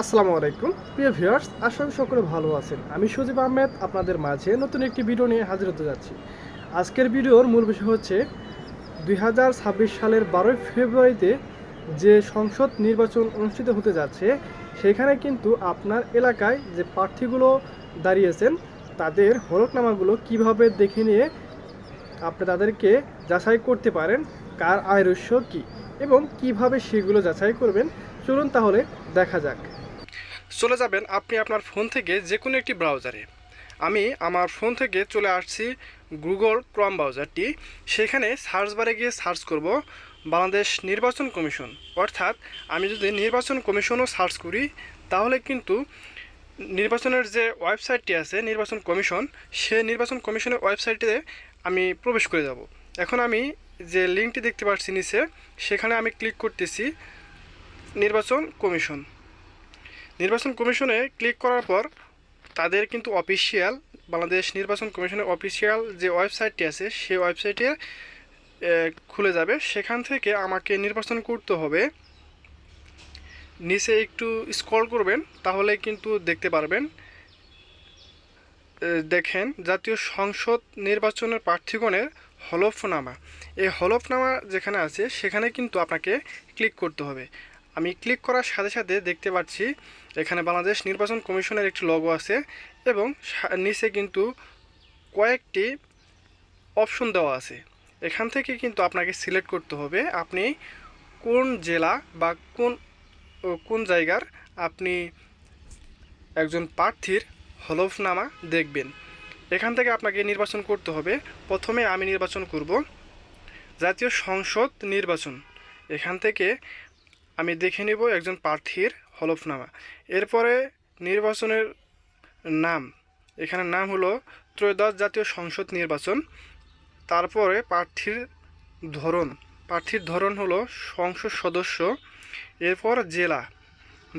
আসসালামু আলাইকুম। প্রিয় ভিউয়ার্স, আশা সকলে ভালো আছেন। আমি সজীব আহমেদ, আপনাদের মাঝে নতুন একটি ভিডিও নিয়ে হাজির হতে যাচ্ছি। আজকের ভিডিওর মূল বিষয় হচ্ছে, দুই হাজার ছাব্বিশ সালের বারোই ফেব্রুয়ারিতে যে সংসদ নির্বাচন অনুষ্ঠিত হতে যাচ্ছে, সেখানে কিন্তু আপনার এলাকায় যে প্রার্থীগুলো দাঁড়িয়েছেন, তাদের হলফনামাগুলো কীভাবে দেখে নিয়ে আপনি তাদেরকে যাচাই করতে পারেন, কার আয়ের উৎস কী, এবং কীভাবে সেগুলো যাচাই করবেন, চলুন তাহলে দেখা যাক। চলে যাবেন আপনি আপনার ফোন থেকে যে কোনো একটি ব্রাউজারে। আমি আমার ফোন থেকে চলে আসছি গুগল ক্রম ব্রাউজারটি। সেখানে সার্চ বারে গিয়ে সার্চ করব বাংলাদেশ নির্বাচন কমিশন। অর্থাৎ আমি যদি নির্বাচন কমিশনও সার্চ করি, তাহলে কিন্তু নির্বাচনের যে ওয়েবসাইটটি আছে, নির্বাচন কমিশন, সে নির্বাচন কমিশনের ওয়েবসাইটে আমি প্রবেশ করে যাব। এখন আমি যে লিঙ্কটি দেখতে পাচ্ছি নিচে, সেখানে আমি ক্লিক করতেছি নির্বাচন কমিশন। নির্বাচন কমিশনে ক্লিক করার পর তাদের কিন্তু অফিসিয়াল বাংলাদেশ নির্বাচন কমিশনের অফিসিয়াল যে ওয়েবসাইটটি আছে, সেই ওয়েবসাইটে খুলে যাবে। সেখান থেকে আমাকে নির্বাচন করতে হবে। নিচে একটু স্ক্রল করবেন, তাহলে কিন্তু দেখতে পারবেন। দেখেন, জাতীয় সংসদ নির্বাচনের প্রার্থীগণের হলফনামা। এই হলফনামা যেখানে আছে, সেখানে কিন্তু আপনাকে ক্লিক করতে হবে। আমি ক্লিক করার সাথে সাথে দেখতে পাচ্ছি এখানে বাংলাদেশ নির্বাচন কমিশনের একটি লগো আছে এবং নিচে কিন্তু কয়েকটি অপশন দেওয়া আছে। এখান থেকে কিন্তু আপনাকে সিলেক্ট করতে হবে আপনি কোন জেলা বা কোন কোন জায়গার আপনি একজন প্রার্থীর হলফনামা দেখবেন। এখান থেকে আপনাকে নির্বাচন করতে হবে। প্রথমে আমি নির্বাচন করব। জাতীয় সংসদ নির্বাচন। এখান থেকে আমি দেখে নিব একজন প্রার্থীর হলফনামা। এরপরে নির্বাচনের নাম। এখানে নাম হলো ত্রয়োদশ জাতীয় সংসদ নির্বাচন। তারপরে প্রার্থীর ধরন। প্রার্থীর ধরন হলো সংসদ সদস্য, এরপর জেলা।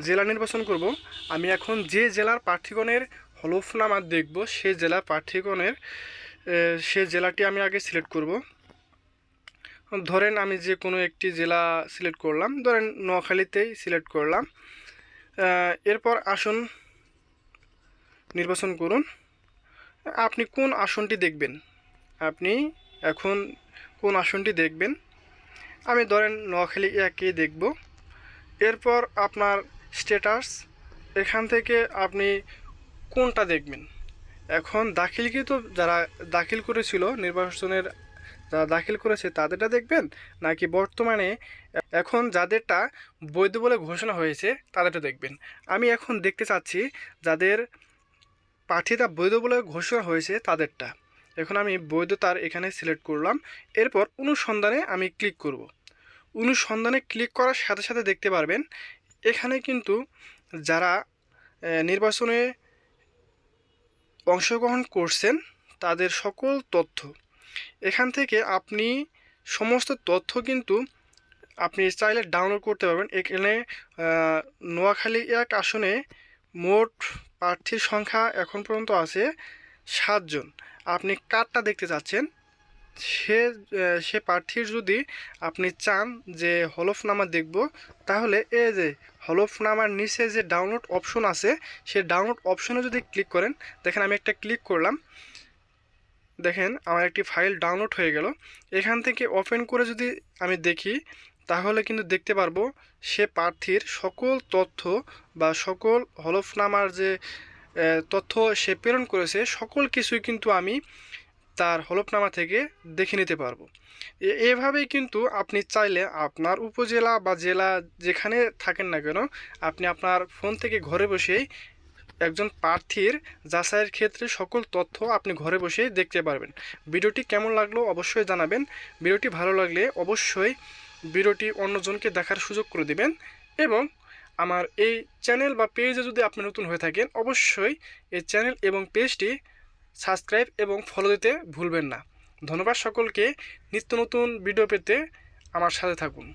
জেলা নির্বাচন করব। আমি এখন যে জেলার প্রার্থীগণের হলফনামা দেখব, সে জেলার প্রার্থীগণের সে জেলাটি আমি আগে সিলেক্ট করব। ধরেন আমি যে কোনো একটি জেলা সিলেক্ট করলাম, ধরেন নোয়াখালীতেই সিলেক্ট করলাম। এরপর আসন নির্বাচন করুন। আপনি কোন আসনটি দেখবেন? আপনি এখন কোন আসনটি দেখবেন? আমি ধরেন নোয়াখালী একে দেখব। এরপর আপনার স্ট্যাটাস এখান থেকে আপনি কোনটা দেখবেন? এখন দাখিলকৃত যারা দাখিল করেছিল নির্বাচনের যারা দাখিল করেছে, তাদেরটা দেখবেন? নাকি বর্তমানে এখন যাদেরটা বৈধ বলে ঘোষণা হয়েছে, তাদেরটা দেখবেন। আমি এখন দেখতে চাচ্ছি যাদের প্রার্থীতা বৈধ বলে ঘোষণা হয়েছে, তাদেরটা। এখন আমি বৈধতার এখানে সিলেক্ট করলাম, এরপর অনুসন্ধানে আমি ক্লিক করব। অনুসন্ধানে ক্লিক করার সাথে সাথে দেখতে পারবেন, এখানে কিন্তু যারা নির্বাচনে অংশগ্রহণ করছেন, তাদের সকল তথ্য এখান থেকে আপনি সমস্ত তথ্য কিন্তু আপনি চাইলে ডাউনলোড করতে পারবেন। এখানে নোয়াখালী এক আসনে মোট প্রার্থীর সংখ্যা এখন পর্যন্ত আছে সাতজন। আপনি কারটা দেখতে চাচ্ছেন। সে সে প্রার্থীর যদি আপনি চান যে হলফনামা দেখব, তাহলে এই যে হলফনামার নিচে যে ডাউনলোড অপশন আছে, সে ডাউনলোড অপশনে যদি ক্লিক করেন, দেখেন আমি একটা ক্লিক করলাম। দেখেন, আমার একটি ফাইল ডাউনলোড হয়ে গেল। এখান থেকে ওপেন করে যদি আমি দেখি, তাহলে কিন্তু দেখতে পারব সে প্রার্থীর সকল তথ্য বা সকল হলফনামার যে তথ্য সে প্রেরণ করেছে, সকল কিছুই কিন্তু আমি তার হলফনামা থেকে দেখে নিতে পারব। এভাবেই কিন্তু আপনি চাইলে আপনার উপজেলা বা জেলা যেখানে থাকেন না কেন, আপনি আপনার ফোন থেকে ঘরে বসেই একজন প্রার্থীর যাচাইয়ের ক্ষেত্রে সকল তথ্য আপনি ঘরে বসেই দেখতে পারবেন। ভিডিওটি কেমন লাগল অবশ্যই জানাবেন। ভিডিওটি ভালো লাগলে অবশ্যই ভিডিওটি অন্যজনকে দেখার সুযোগ করে দিবেন এবং আমার এই চ্যানেল বা পেজে যদি আপনি নতুন হয়ে থাকেন, অবশ্যই এই চ্যানেল এবং পেজটি সাবস্ক্রাইব এবং ফলো দিতে ভুলবেন না। ধন্যবাদ সকলকে। নিত্য নতুন ভিডিও পেতে আমার সাথে থাকুন।